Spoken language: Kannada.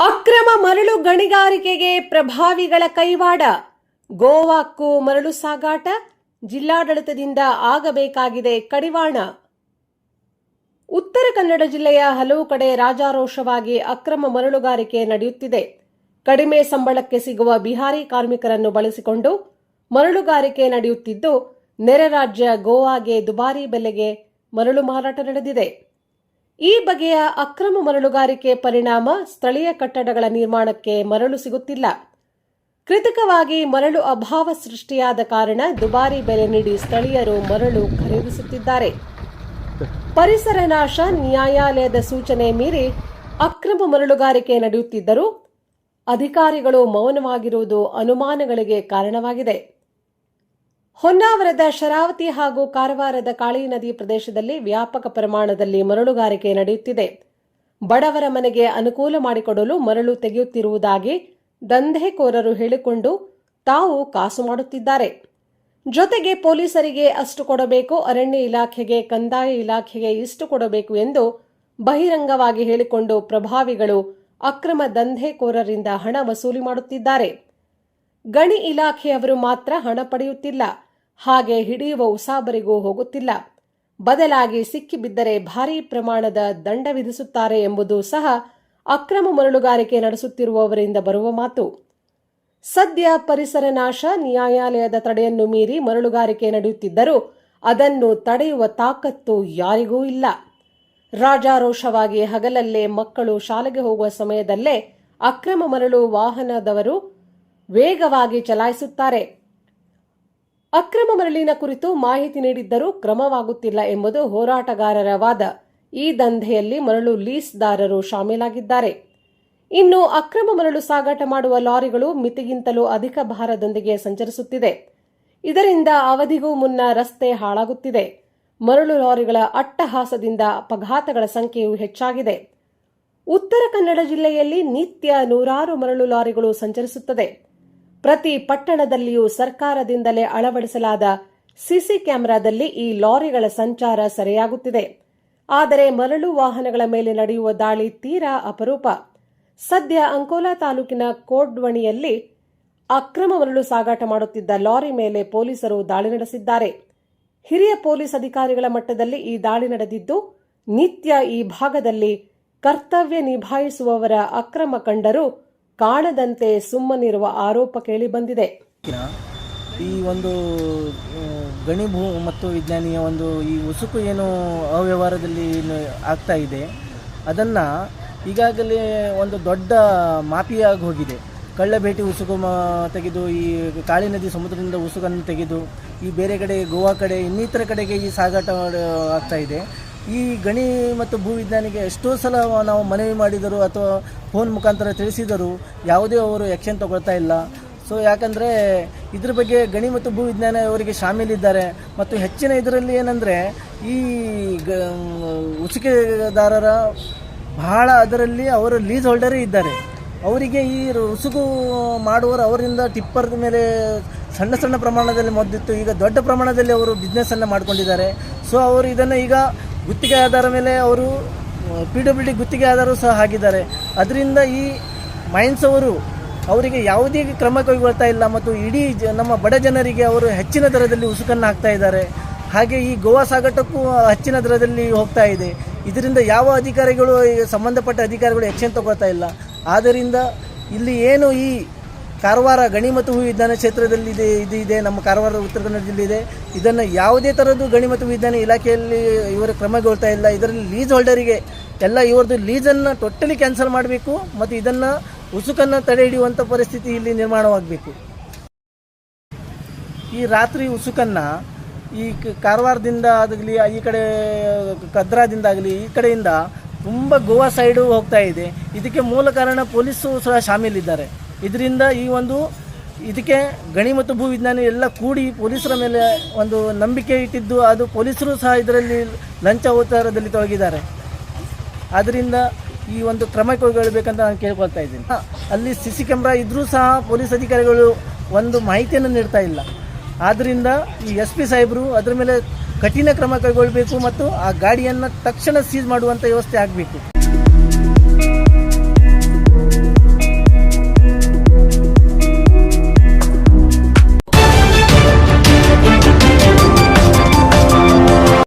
ಅಕ್ರಮ ಮರಳು ಗಣಿಗಾರಿಕೆಗೆ ಪ್ರಭಾವಿಗಳ ಕೈವಾಡ. ಗೋವಾಕ್ಕೂ ಮರಳು ಸಾಗಾಟ, ಜಿಲ್ಲಾಡಳಿತದಿಂದ ಆಗಬೇಕಾಗಿದೆ ಕಡಿವಾಣ. ಉತ್ತರ ಕನ್ನಡ ಜಿಲ್ಲೆಯ ಹಲವು ಕಡೆ ರಾಜಾರೋಷವಾಗಿ ಅಕ್ರಮ ಮರಳುಗಾರಿಕೆ ನಡೆಯುತ್ತಿದೆ. ಕಡಿಮೆ ಸಂಬಳಕ್ಕೆ ಸಿಗುವ ಬಿಹಾರಿ ಕಾರ್ಮಿಕರನ್ನು ಬಳಸಿಕೊಂಡು ಮರಳುಗಾರಿಕೆ ನಡೆಯುತ್ತಿದ್ದು, ನೆರೆ ರಾಜ್ಯ ಗೋವಾಗೆ ದುಬಾರಿ ಬೆಲೆಗೆ ಮರಳು ಮಾರಾಟ ನಡೆದಿದೆ. ಈ ಬಗೆಯ ಅಕ್ರಮ ಮರಳುಗಾರಿಕೆ ಪರಿಣಾಮ ಸ್ಥಳೀಯ ಕಟ್ಟಡಗಳ ನಿರ್ಮಾಣಕ್ಕೆ ಮರಳು ಸಿಗುತ್ತಿಲ್ಲ. ಕೃತಕವಾಗಿ ಮರಳು ಅಭಾವ ಸೃಷ್ಟಿಯಾದ ಕಾರಣ ದುಬಾರಿ ಬೆಲೆ ನೀಡಿ ಸ್ಥಳೀಯರು ಮರಳು ಖರೀದಿಸುತ್ತಿದ್ದಾರೆ. ಪರಿಸರ ನಾಶ ನ್ಯಾಯಾಲಯದ ಸೂಚನೆ ಮೀರಿ ಅಕ್ರಮ ಮರಳುಗಾರಿಕೆ ನಡೆಯುತ್ತಿದ್ದರೂ ಅಧಿಕಾರಿಗಳು ಮೌನವಾಗಿರುವುದು ಅನುಮಾನಗಳಿಗೆ ಕಾರಣವಾಗಿದೆ. ಹೊನ್ನಾವರದ ಶರಾವತಿ ಹಾಗೂ ಕಾರವಾರದ ಕಾಳಿ ನದಿ ಪ್ರದೇಶದಲ್ಲಿ ವ್ಯಾಪಕ ಪ್ರಮಾಣದಲ್ಲಿ ಮರಳುಗಾರಿಕೆ ನಡೆಯುತ್ತಿದೆ. ಬಡವರ ಮನೆಗೆ ಅನುಕೂಲ ಮಾಡಿಕೊಡಲು ಮರಳು ತೆಗೆಯುತ್ತಿರುವುದಾಗಿ ದಂಧೆಕೋರರು ಹೇಳಿಕೊಂಡು ತಾವು ಕಾಸು ಮಾಡುತ್ತಿದ್ದಾರೆ. ಜೊತೆಗೆ ಪೊಲೀಸರಿಗೆ ಅಷ್ಟು ಕೊಡಬೇಕು, ಅರಣ್ಯ ಇಲಾಖೆಗೆ, ಕಂದಾಯ ಇಲಾಖೆಗೆ ಇಷ್ಟು ಕೊಡಬೇಕು ಎಂದು ಬಹಿರಂಗವಾಗಿ ಹೇಳಿಕೊಂಡು ಪ್ರಭಾವಿಗಳು ಅಕ್ರಮ ದಂಧೆಕೋರರಿಂದ ಹಣ ವಸೂಲಿ ಮಾಡುತ್ತಿದ್ದಾರೆ. ಗಣಿ ಇಲಾಖೆಯವರು ಮಾತ್ರ ಹಣ ಪಡೆಯುತ್ತಿಲ್ಲ. ಹಾಗೆ ಹಿಡಿಯುವ ಉಸಾಬರಿಗೂ ಹೋಗುತ್ತಿಲ್ಲ. ಬದಲಾಗಿ ಸಿಕ್ಕಿಬಿದ್ದರೆ ಭಾರೀ ಪ್ರಮಾಣದ ದಂಡ ವಿಧಿಸುತ್ತಾರೆ ಎಂಬುದು ಸಹ ಅಕ್ರಮ ಮರಳುಗಾರಿಕೆ ನಡೆಸುತ್ತಿರುವವರಿಂದ ಬರುವ ಮಾತು. ಸದ್ಯ ಪರಿಸರ ನಾಶ, ನ್ಯಾಯಾಲಯದ ತಡೆಯನ್ನು ಮೀರಿ ಮರಳುಗಾರಿಕೆ ನಡೆಯುತ್ತಿದ್ದರೂ ಅದನ್ನು ತಡೆಯುವ ತಾಕತ್ತು ಯಾರಿಗೂ ಇಲ್ಲ. ರಾಜಾರೋಷವಾಗಿ ಹಗಲಲ್ಲೇ ಮಕ್ಕಳು ಶಾಲೆಗೆ ಹೋಗುವ ಸಮಯದಲ್ಲೇ ಅಕ್ರಮ ಮರಳು ವಾಹನದವರು ವೇಗವಾಗಿ ಚಲಾಯಿಸುತ್ತಾರೆ. ಅಕ್ರಮ ಮರಳಿನ ಕುರಿತು ಮಾಹಿತಿ ನೀಡಿದ್ದರೂ ಕ್ರಮವಾಗುತ್ತಿಲ್ಲ ಎಂಬುದು ಹೋರಾಟಗಾರರ ವಾದ. ಈ ದಂಧೆಯಲ್ಲಿ ಮರಳು ಲೀಸ್ದಾರರು ಶಾಮೀಲಾಗಿದ್ದಾರೆ. ಇನ್ನು ಅಕ್ರಮ ಮರಳು ಸಾಗಾಟ ಮಾಡುವ ಲಾರಿಗಳು ಮಿತಿಗಿಂತಲೂ ಅಧಿಕ ಭಾರದೊಂದಿಗೆ ಸಂಚರಿಸುತ್ತಿದೆ. ಇದರಿಂದ ಅವಧಿಗೂ ಮುನ್ನ ರಸ್ತೆ ಹಾಳಾಗುತ್ತಿದೆ. ಮರಳು ಲಾರಿಗಳ ಅಟ್ಟಹಾಸದಿಂದ ಅಪಘಾತಗಳ ಸಂಖ್ಯೆಯೂ ಹೆಚ್ಚಾಗಿದೆ. ಉತ್ತರ ಕನ್ನಡ ಜಿಲ್ಲೆಯಲ್ಲಿ ನಿತ್ಯ ನೂರಾರು ಮರಳು ಲಾರಿಗಳು ಸಂಚರಿಸುತ್ತದೆ. ಪ್ರತಿ ಪಟ್ಟಣದಲ್ಲಿಯೂ ಸರ್ಕಾರದಿಂದಲೇ ಅಳವಡಿಸಲಾದ ಸಿಸಿ ಕ್ಯಾಮೆರಾದಲ್ಲಿ ಈ ಲಾರಿಗಳ ಸಂಚಾರ ಸರಿಯಾಗುತ್ತಿದೆ. ಆದರೆ ಮರಳು ವಾಹನಗಳ ಮೇಲೆ ನಡೆಯುವ ದಾಳಿ ತೀರಾ ಅಪರೂಪ. ಸದ್ಯ ಅಂಕೋಲಾ ತಾಲೂಕಿನ ಕೋಡ್ವಣಿಯಲ್ಲಿ ಅಕ್ರಮ ಮರಳು ಸಾಗಾಟ ಮಾಡುತ್ತಿದ್ದ ಲಾರಿ ಮೇಲೆ ಪೊಲೀಸರು ದಾಳಿ ನಡೆಸಿದ್ದಾರೆ. ಹಿರಿಯ ಪೊಲೀಸ್ ಅಧಿಕಾರಿಗಳ ಮಟ್ಟದಲ್ಲಿ ಈ ದಾಳಿ ನಡೆದಿದ್ದು, ನಿತ್ಯ ಈ ಭಾಗದಲ್ಲಿ ಕರ್ತವ್ಯ ನಿಭಾಯಿಸುವವರ ಅಕ್ರಮ ಕಂಡರೂ ಕಾಣದಂತೆ ಸುಮ್ಮನಿರುವ ಆರೋಪ ಕೇಳಿಬಂದಿದೆ ಈ ಒಂದು ಗಣಿ ಭೂ ಮತ್ತು ವಿಜ್ಞಾನಿಯ ಒಂದು ಈ ಉಸುಕು ಏನು ಅವ್ಯವಹಾರದಲ್ಲಿ ಆಗ್ತಾ ಇದೆ, ಅದನ್ನು ಈಗಾಗಲೇ ಒಂದು ದೊಡ್ಡ ಮಾಪಿಯಾಗಿ ಹೋಗಿದೆ. ಕಳ್ಳಬೇಟಿ ಉಸುಕು ಮಾ, ತೆಗೆದು ಈ ಕಾಳಿ ನದಿ ಸಮುದ್ರದಿಂದ ಉಸುಕನ್ನು ತೆಗೆದು ಈ ಬೇರೆ ಕಡೆ, ಗೋವಾ ಕಡೆ ಇನ್ನಿತರ ಕಡೆಗೆ ಈ ಸಾಗಾಟ ಆಗ್ತಾ ಇದೆ. ಈ ಗಣಿ ಮತ್ತು ಭೂವಿಜ್ಞಾನಿಗೆ ಎಷ್ಟೋ ಸಲ ನಾವು ಮನವಿ ಮಾಡಿದರು ಅಥವಾ ಫೋನ್ ಮುಖಾಂತರ ತಿಳಿಸಿದರು ಯಾವುದೇ ಅವರು ಆ್ಯಕ್ಷನ್ ತಗೊಳ್ತಾ ಇಲ್ಲ. ಸೊ ಯಾಕಂದರೆ ಇದ್ರ ಬಗ್ಗೆ ಗಣಿ ಮತ್ತು ಭೂವಿಜ್ಞಾನ ಅವರಿಗೆ ಶಾಮೀಲಿದ್ದಾರೆ. ಮತ್ತು ಹೆಚ್ಚಿನ ಇದರಲ್ಲಿ ಏನಂದರೆ ಈ ಗ ಉಸುಕೆದಾರರ ಬಹಳ ಅದರಲ್ಲಿ ಅವರು ಲೀಸ್ ಹೋಲ್ಡರೇ ಇದ್ದಾರೆ. ಅವರಿಗೆ ಈ ಉಸುಕು ಮಾಡುವರು ಅವರಿಂದ ಟಿಪ್ಪರ್ ಮೇಲೆ ಸಣ್ಣ ಸಣ್ಣ ಪ್ರಮಾಣದಲ್ಲಿ ಮೊದಲಿತ್ತು. ಈಗ ದೊಡ್ಡ ಪ್ರಮಾಣದಲ್ಲಿ ಅವರು ಬಿಸ್ನೆಸ್ಸನ್ನು ಮಾಡಿಕೊಂಡಿದ್ದಾರೆ. ಸೊ ಅವರು ಇದನ್ನು ಈಗ ಗುತ್ತಿಗೆ ಆಧಾರ ಮೇಲೆ ಅವರು ಪಿ ಡಬ್ಲ್ಯೂ ಡಿ ಗುತ್ತಿಗೆ ಆಧಾರ ಸಹ ಹಾಕಿದ್ದಾರೆ. ಅದರಿಂದ ಈ ಮೈನ್ಸ್ ಅವರು ಅವರಿಗೆ ಯಾವುದೇ ಕ್ರಮ ಕೈಗೊಳ್ತಾ ಇಲ್ಲ ಮತ್ತು ಇಡೀ ಜ, ನಮ್ಮ ಬಡ ಜನರಿಗೆ ಅವರು ಹೆಚ್ಚಿನ ದರದಲ್ಲಿ ಉಸುಕನ್ನು ಹಾಕ್ತಾ ಇದ್ದಾರೆ. ಹಾಗೆ ಈ ಗೋವಾ ಸಾಗಾಟಕ್ಕೂ ಹೆಚ್ಚಿನ ದರದಲ್ಲಿ ಹೋಗ್ತಾ ಇದೆ. ಇದರಿಂದ ಯಾವ ಅಧಿಕಾರಿಗಳು ಸಂಬಂಧಪಟ್ಟ ಅಧಿಕಾರಿಗಳು ಹೆಚ್ಚಿನ ತಗೊಳ್ತಾ ಇಲ್ಲ. ಆದ್ದರಿಂದ ಇಲ್ಲಿ ಏನು ಈ ಕಾರವಾರ ಗಣಿ ಮತ್ತು ಹೂ ವಿಜ್ಞಾನ ಕ್ಷೇತ್ರದಲ್ಲಿ ಇದೆ, ಇದು ಇದೆ, ನಮ್ಮ ಕಾರವಾರ ಉತ್ತರ ಕನ್ನಡ ಜಿಲ್ಲೆ ಇದೆ. ಇದನ್ನು ಯಾವುದೇ ಥರದ್ದು ಗಣಿ ಮತ್ತು ವಿಜ್ಞಾನ ಇಲಾಖೆಯಲ್ಲಿ ಇವರು ಕ್ರಮಗೊಳ್ತಾ ಇಲ್ಲ. ಇದರಲ್ಲಿ ಲೀಸ್ ಹೋಲ್ಡರಿಗೆ ಎಲ್ಲ ಇವರದ್ದು ಲೀಸನ್ನು ಟೋಟಲಿ ಕ್ಯಾನ್ಸಲ್ ಮಾಡಬೇಕು ಮತ್ತು ಇದನ್ನು ಉಸುಕನ್ನು ತಡೆ ಹಿಡಿಯುವಂಥ ಪರಿಸ್ಥಿತಿ ಇಲ್ಲಿ ನಿರ್ಮಾಣವಾಗಬೇಕು. ಈ ರಾತ್ರಿ ಉಸುಕನ್ನು ಈ ಕಾರವಾರದಿಂದ ಆಗಲಿ ಈ ಕಡೆ ಕದ್ರಾದಿಂದ ಆಗಲಿ, ಈ ಕಡೆಯಿಂದ ತುಂಬ ಗೋವಾ ಸೈಡು ಹೋಗ್ತಾ ಇದೆ. ಇದಕ್ಕೆ ಮೂಲ ಕಾರಣ ಪೊಲೀಸು ಸಹ ಶಾಮೀಲಿದ್ದಾರೆ. ಇದರಿಂದ ಈ ಒಂದು ಇದಕ್ಕೆ ಗಣಿ ಮತ್ತು ಭೂ ವಿಜ್ಞಾನಿ ಎಲ್ಲ ಕೂಡಿ ಪೊಲೀಸರ ಮೇಲೆ ಒಂದು ನಂಬಿಕೆ ಇಟ್ಟಿದ್ದು, ಅದು ಪೊಲೀಸರು ಸಹ ಇದರಲ್ಲಿ ಲಂಚ ಅವತಾರದಲ್ಲಿ ತೊಡಗಿದ್ದಾರೆ. ಆದ್ದರಿಂದ ಈ ಒಂದು ಕ್ರಮ ಕೈಗೊಳ್ಳಬೇಕಂತ ನಾನು ಕೇಳ್ಕೊಳ್ತಾ ಇದ್ದೀನಿ. ಅಲ್ಲಿ ಸಿ ಸಿ ಕ್ಯಾಮ್ರಾ ಇದ್ದರೂ ಸಹ ಪೊಲೀಸ್ ಅಧಿಕಾರಿಗಳು ಒಂದು ಮಾಹಿತಿಯನ್ನು ನೀಡ್ತಾ ಇಲ್ಲ. ಆದ್ದರಿಂದ ಈ ಎಸ್ ಪಿ ಸಾಹೇಬರು ಅದರ ಮೇಲೆ ಕಠಿಣ ಕ್ರಮ ಕೈಗೊಳ್ಳಬೇಕು ಮತ್ತು ಆ ಗಾಡಿಯನ್ನು ತಕ್ಷಣ ಸೀಸ್ ಮಾಡುವಂಥ ವ್ಯವಸ್ಥೆ ಆಗಬೇಕು.